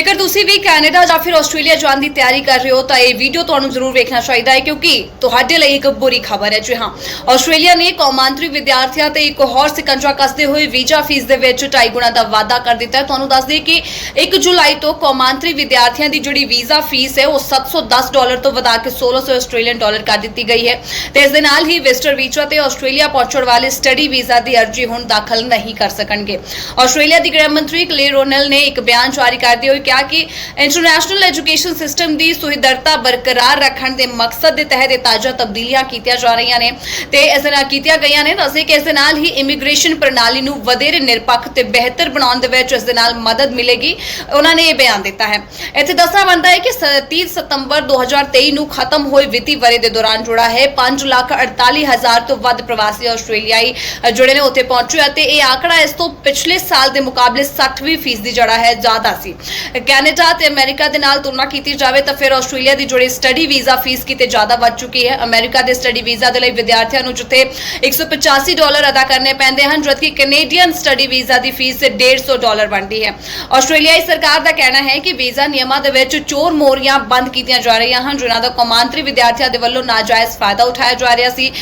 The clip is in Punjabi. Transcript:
ਜੇਕਰ ਤੁਸੀਂ ਵੀ ਕੈਨੇਡਾ ਜਾਂ ਫਿਰ ਆਸਟ੍ਰੇਲੀਆ ਜਾਣ ਦੀ ਤਿਆਰੀ ਕਰ ਰਹੇ ਹੋ, ਤਾਂ ਇਹ ਵੀਡੀਓ ਤੁਹਾਨੂੰ ਜ਼ਰੂਰ ਵੇਖਣਾ ਚਾਹੀਦਾ ਹੈ, ਕਿਉਂਕਿ ਤੁਹਾਡੇ ਲਈ ਇੱਕ ਬੁਰੀ ਖਬਰ ਹੈ ਜੀ ਹਾਂ। ਆਸਟ੍ਰੇਲੀਆ ਨੇ ਕੌਮਾਂਤਰੀ ਵਿਦਿਆਰਥੀਆਂ ਤੇ ਇੱਕ ਹੋਰ ਸਿਕੰਜਾ ਕੱਸਦੇ ਹੋਏ ਵੀਜ਼ਾ ਫੀਸ ਦੇ ਵਿੱਚ 2.5 ਗੁਣਾ ਦਾ ਵਾਅਦਾ ਕਰ ਦਿੱਤਾ ਹੈ। ਤੁਹਾਨੂੰ ਦੱਸ ਦਈਏ ਕਿ 1 ਜੁਲਾਈ ਤੋਂ ਕੌਮਾਂਤਰੀ ਵਿਦਿਆਰਥੀਆਂ ਦੀ ਜਿਹੜੀ ਵੀਜ਼ਾ ਫੀਸ ਹੈ, ਉਹ 710 ਡਾਲਰ ਤੋਂ ਵਧਾ ਕੇ 1600 ਆਸਟ੍ਰੇਲੀਅਨ ਡਾਲਰ ਕਰ ਦਿੱਤੀ ਗਈ ਹੈ। ਤੇ ਇਸ ਦੇ ਨਾਲ ਹੀ ਵਿਜ਼ਟਰ ਵੀਜ਼ਾ ਤੇ ਆਸਟ੍ਰੇਲੀਆ ਪਹੁੰਚਣ ਵਾਲੇ ਸਟੱਡੀ ਵੀਜ਼ਾ ਦੀ ਅਰਜ਼ੀ ਹੁਣ ਦਾਖਲ ਨਹੀਂ ਕਰ ਸਕਣਗੇ। ਆਸਟ੍ਰੇਲੀਆ ਦੀ ਗ੍ਰਹਿ ਮੰਤਰੀ ਕਲੇ ਰੋਨਲ ਨੇ ਇੱਕ ਬਿਆਨ ਜਾਰੀ ਕਰਦੇ ਹੋਏ ਕਿਹਾ ਕਿ ਇੰਟਰਨੈਸ਼ਨਲ ਐਜੂਕੇਸ਼ਨ ਸਿਸਟਮ ਦੀ ਸੁਹਿਰਦਤਾ ਬਰਕਰਾਰ ਰੱਖਣ ਦੇ ਮਕਸਦ ਦੇ ਤਹਿਤ ਇਹ ਤਾਜ਼ਾ ਤਬਦੀਲੀਆਂ ਕੀਤੀਆਂ ਜਾ ਰਹੀਆਂ ਨੇ ਤੇ ਇਸ ਨਾਲ ਕੀਤੀਆਂ ਗਈਆਂ ਨੇ ਦੱਸੇ ਕਿ ਇਸ ਨਾਲ ਹੀ ਇਮੀਗ੍ਰੇਸ਼ਨ ਪ੍ਰਣਾਲੀ ਨੂੰ ਵਧੇਰੇ ਨਿਰਪੱਖ ਤੇ ਬਿਹਤਰ ਬਣਾਉਣ ਦੇ ਵਿੱਚ ਇਸ ਦੇ ਨਾਲ ਮਦਦ ਮਿਲੇਗੀ, ਉਹਨਾਂ ਨੇ ਇਹ ਬਿਆਨ ਦਿੱਤਾ ਹੈ। ਇੱਥੇ ਦੱਸਣਾ ਬਣਦਾ ਹੈ ਕਿ 30 ਸਤੰਬਰ 2023 ਨੂੰ ਖਤਮ ਹੋਏ ਵਿੱਤੀ ਵਰੇ ਦੇ ਦੌਰਾਨ ਜੁੜਾ ਹੈ 5 ਲੱਖ 48 ਹਜ਼ਾਰ ਤੋਂ ਵੱਧ ਪ੍ਰਵਾਸੀ ਆਸਟ੍ਰੇਲੀਆਈ ਜਿਹੜੇ ਨੇ ਉੱਥੇ ਪਹੁੰਚੇ ਅਤੇ ਇਹ ਆંકੜਾ ਇਸ ਤੋਂ ਪਿਛਲੇ ਸਾਲ ਦੇ ਮੁਕਾਬਲੇ 60ਵੀਂ ਫੀਸਦੀ ਜਿਹੜਾ ਹੈ, ਜ਼ਿਆਦਾ ਸੀ। ਕੈਨੇਡਾ ਤੇ ਅਮਰੀਕਾ ਦੇ ਨਾਲ ਤੁਲਨਾ ਕੀਤੀ ਜਾਵੇ ਤਾਂ ਫਿਰ ਆਸਟ੍ਰੇਲੀਆ ਦੀ ਜਿਹੜੀ ਸਟੱਡੀ ਵੀਜ਼ਾ ਫੀਸ ਕਿਤੇ ਜ਼ਿਆਦਾ ਵੱਧ ਚੁੱਕੀ ਹੈ। ਅਮਰੀਕਾ ਦੇ ਸਟੱਡੀ ਵੀਜ਼ਾ ਦੇ ਲਈ ਵਿਦਿਆਰਥੀਆਂ ਨੂੰ ਜਿੱਥੇ 185 ਡਾਲਰ ਅਦਾ ਕਰਨੇ ਪੈਂਦੇ ਹਨ, ਜਦਕਿ ਕੈਨੇਡੀਅਨ ਸਟੱਡੀ ਵੀਜ਼ਾ ਦੀ ਫੀਸ 150 ਡਾਲਰ ਬਣਦੀ ਹੈ। ਆਸਟ੍ਰੇਲੀਆਈ ਸਰਕਾਰ ਦਾ ਕਹਿਣਾ ਹੈ ਕਿ ਵੀਜ਼ਾ ਨਿਯਮਾਂ ਦੇ ਵਿੱਚ ਚੋਰ ਮੋਰੀਆਂ ਬੰਦ ਕੀਤੀਆਂ ਜਾ ਰਹੀਆਂ ਹਨ, ਜਿਨ੍ਹਾਂ ਦਾ ਕੌਮਾਂਤਰੀ ਵਿਦਿਆਰਥੀਆਂ ਦੇ ਵੱਲੋਂ ਨਾਜਾਇਜ਼ ਫਾਇਦਾ ਉਠਾਇਆ ਜਾ ਰਿਹਾ ਸੀ।